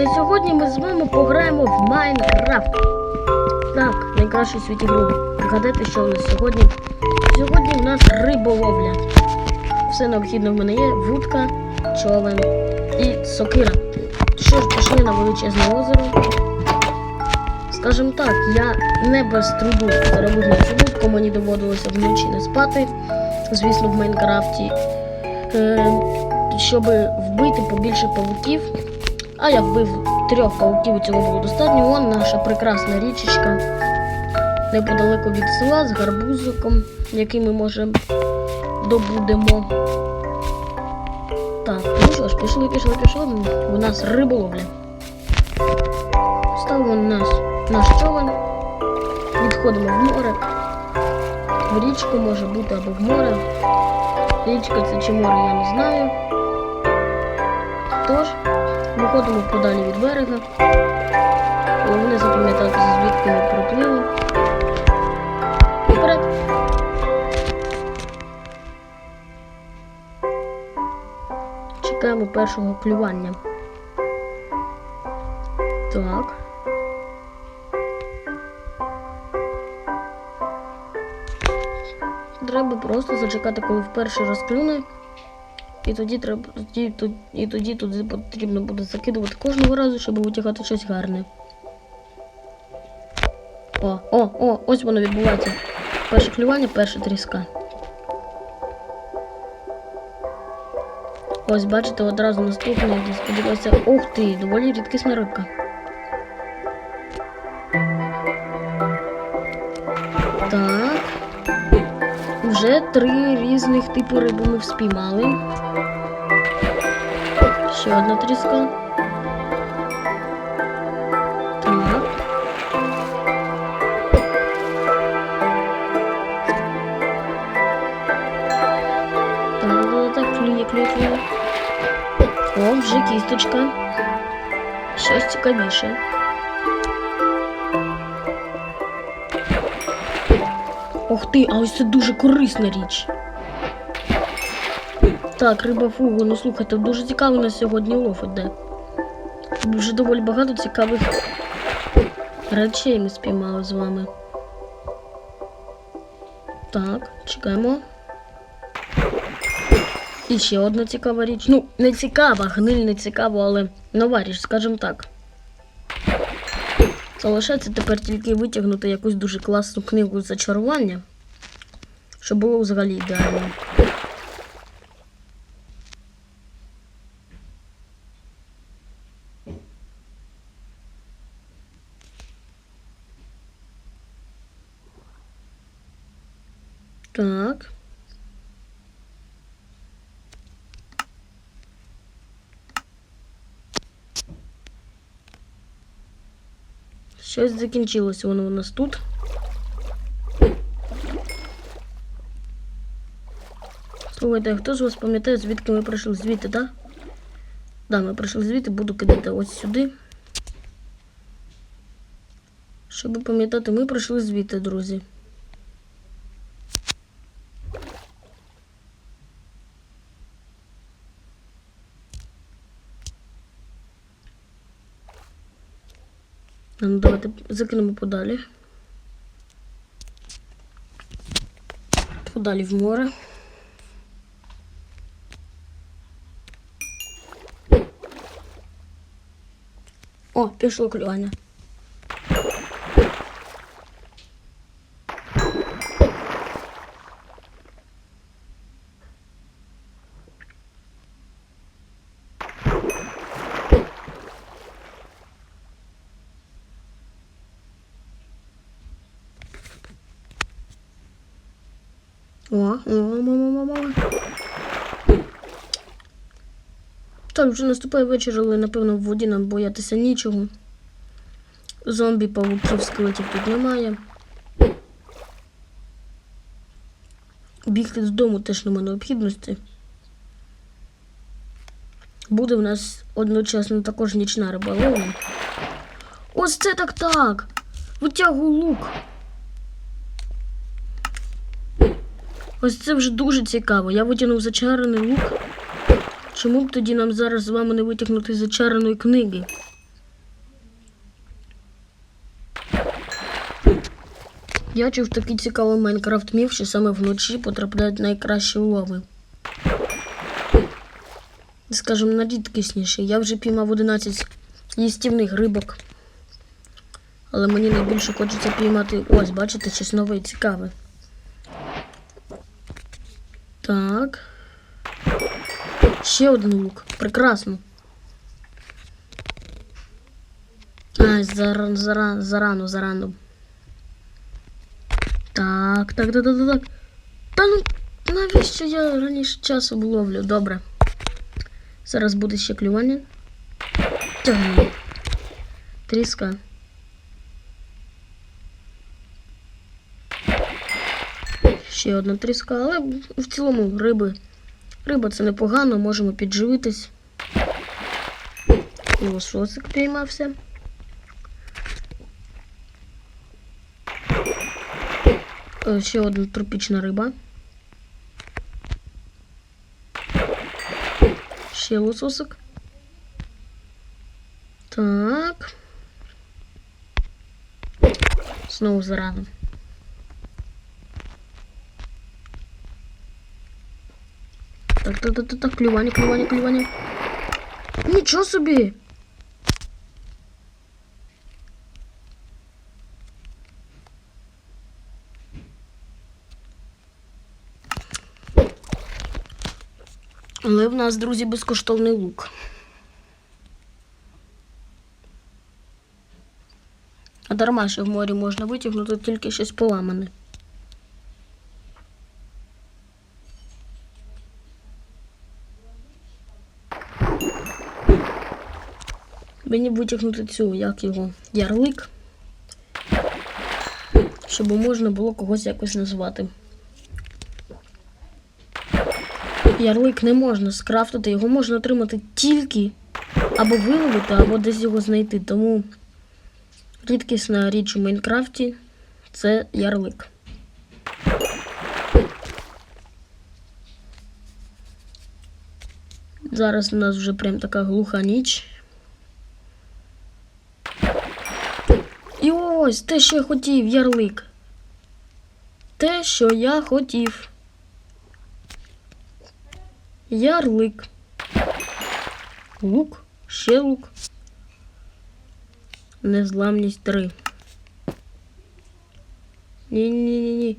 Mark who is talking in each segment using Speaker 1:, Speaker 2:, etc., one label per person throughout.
Speaker 1: пацани, сьогодні ми з вами пограємо в Майнкрафт. Так, найкращу в світі гру. Пригадайте, що у нас сьогодні. Сьогодні в нас риболовля. Все необхідне в мене є: вудка, човен і сокира. Що ж, пішли на величезне озеро. Скажем так, я не без труду на цю вудку, мені доводилося вночі не спати, звісно, в Майнкрафті. Е, щоб вбити побільше павуків. А я вбив трьох павуків, і цього було достатньо. Вон наша прекрасна річечка неподалеку від села з гарбузиком, який ми можемо добудемо. Так, ну що ж, пішли, пішли, пішли. У нас риболовля. Ставимо наш, наш човен, відходимо в море. В річку може бути або в море. Річка це чи море, я не знаю. Тож, виходимо подалі від берега. Головне запам'ятати, звідки ми приплили. Вперед! Чекаємо першого клювання. Так. Треба просто зачекати, коли вперше розклюне. І тоді треба тут- і тоді туди потрібно буде закидувати кожного разу, щоб витягати щось гарне. О, о, о, ось воно відбувається. Перше клювання, перша тріска. Ось, бачите, одразу наступне, сподіваюся. Ух ти, доволі рідкісна рибка. Три різних типу риби ми вспіймали. Ще одна тріска. Так. Так, так, так, клює. О, вже кісточка. Щось цікавіше. Ох ти, а ось це дуже корисна річ. Так, риба фугу, ну слухайте, дуже цікавий у нас сьогодні лов іде. Вже доволі багато цікавих речей ми спіймали з вами. Так, чекаємо. І ще одна цікава річ. Ну, не цікава, гниль не цікава, але нова річ, скажімо так. Залишається тепер тільки витягнути якусь дуже класну книгу зачарування, щоб було взагалі ідеально. Так. Щось закінчилося воно у нас тут. Слухайте, хто з вас пам'ятає, звідки ми пройшли звідти, так? Да? Да, ми пройшли звідти, буду кидати ось сюди. Щоб пам'ятати, ми пройшли звідти, друзі. Ну, давайте закинемо подалі. Подалі в море. О, пішло клювання. О, о, мама, мама. Так, вже наступає вечір, але напевно в воді нам боятися нічого. Зомбі, павуків, скелетів тут немає. Бігти додому теж нема необхідності. Буде в нас одночасно також нічна риболовля. Ось це так так! Витягую лук. Ось це вже дуже цікаво. Я витягнув зачарений лук. Чому б тоді нам зараз з вами не витягнути зачареної книги? Я чув такий цікавий Майнкрафт міф, що саме вночі потрапляють найкращі улови. Скажімо, найрідкісніше. Я вже піймав 11 їстівних рибок. Але мені найбільше хочеться піймати ось, бачите, щось нове і цікаве. Так. Ще один лук. Прекрасно. Ай, зара, зара, зарано, зарано. Так, так, так, так, так, так. Та ну навіщо я раніше часу ловлю? Добре. Зараз буде ще клювання. Та, Тріска. Ще одна тріска, але в цілому риби. Риба це непогано, можемо підживитись. Лососик піймався. Е, Ще одна тропічна риба. Ще лососик. Так. Знову зарано. Так, так, так, так, так, клювання, клювання, клювання. Нічого собі. Але в нас, друзі, безкоштовний лук. А дарма, що в морі можна витягнути тільки щось поламане. Мені витягнути цю, як його, ярлик, щоб можна було когось якось назвати. Ярлик не можна скрафтити, його можна отримати тільки або виловити, або десь його знайти. Тому рідкісна річ у Майнкрафті це ярлик. Зараз у нас вже прям така глуха ніч. І ось те, що я хотів, ярлик. Те, що я хотів. Ярлик. Лук. Ще лук. Незламність 3. Ні-ні-ні-ні.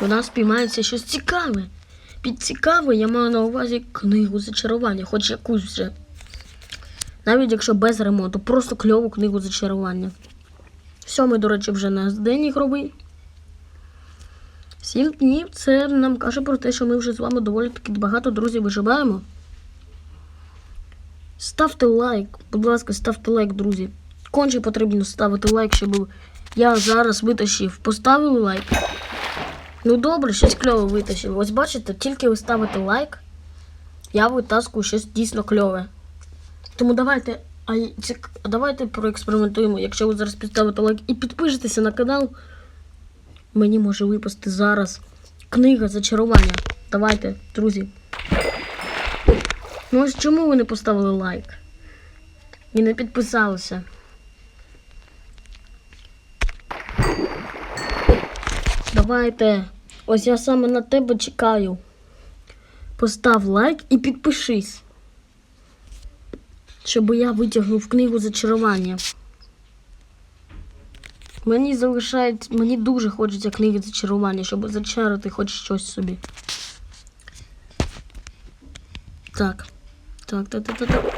Speaker 1: У нас спіймається щось цікаве. Під цікаве я маю на увазі книгу зачарування, хоч якусь вже. Навіть якщо без ремонту, просто кльову книгу зачарування. Сьомий, до речі, вже на день ігровий. Сім днів це нам каже про те, що ми вже з вами доволі таки багато друзів виживаємо. Ставте лайк, будь ласка, ставте лайк, друзі. Конче потрібно ставити лайк, щоб я зараз витащив. Поставили лайк. Ну добре, щось кльове витащив. Ось бачите, тільки ви ставите лайк, я витаскую щось дійсно кльове. Тому давайте, а давайте проекспериментуємо. Якщо ви зараз підставите лайк і підпишетеся на канал, мені може випасти зараз книга зачарування. Давайте, друзі. Ну ось чому ви не поставили лайк? І не підписалися? Давайте. Ось я саме на тебе чекаю. Постав лайк і підпишись. Щоб я витягнув книгу зачарування. Мені залишається. Мені дуже хочеться книги зачарування, щоб зачарити хоч щось собі. Так. Так, так, так, так, так.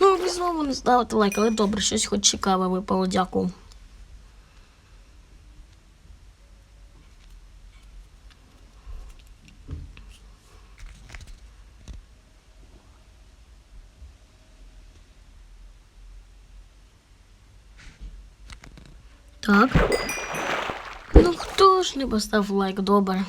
Speaker 1: Ну, ви знову не ставите лайк, але добре, щось хоч цікаве випало, дякую. Так. Ну хто ж не поставив лайк, добре.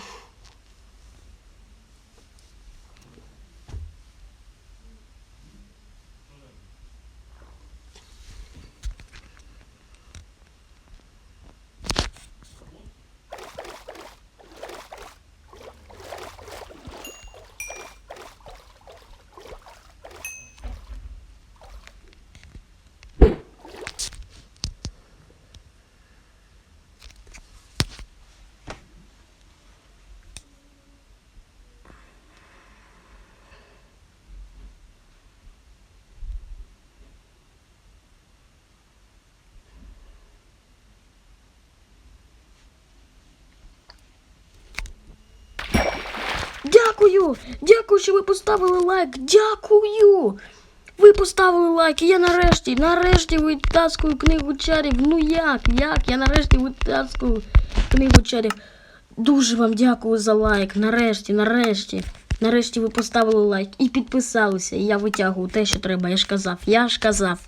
Speaker 1: Дякую! Дякую, що ви поставили лайк! Дякую! Ви поставили лайк, і я нарешті, нарешті витаскую книгу чарів. Ну як? Як? Я нарешті витаскую книгу чарів. Дуже вам дякую за лайк. Нарешті, нарешті. Нарешті ви поставили лайк і підписалися. І я витягую те, що треба. Я ж казав, я ж казав,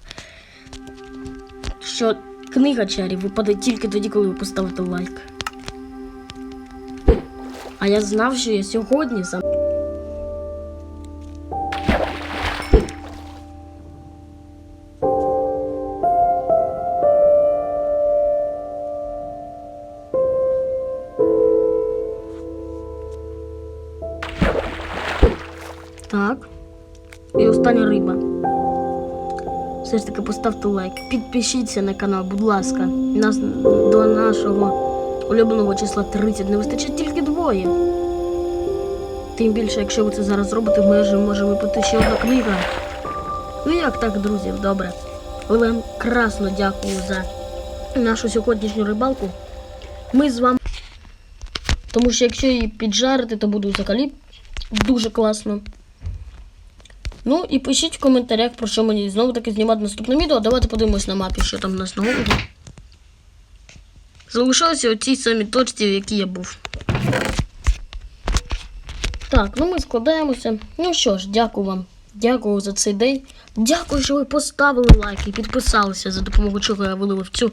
Speaker 1: що книга чарів випаде тільки тоді, коли ви поставите лайк. А я знав, що я сьогодні сам. Так. І остання риба. Все ж таки поставте лайк. Підпишіться на канал, будь ласка. Нас до нашого улюбленого числа 30 не вистачить тільки двоє. Тим більше, якщо ви це зараз зробите, може, може випити ще одна книга. Ну як так, друзі, добре. Але вам красно дякую за нашу сьогоднішню рибалку. Ми з вами. Тому що якщо її піджарити, то буде взагалі дуже класно. Ну і пишіть в коментарях, про що мені знову таки знімати наступне відео. Давайте подивимось на мапі, що там у нас на городі. Залишилося у цій самій точці, в якій я був. Так, ну ми складаємося. Ну що ж, дякую вам. Дякую за цей день. Дякую, що ви поставили лайк і підписалися, за допомогою чого я виловив цю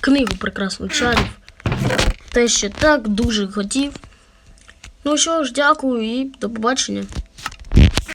Speaker 1: книгу прекрасну чарів. Те, що так дуже хотів. Ну що ж, дякую і до побачення.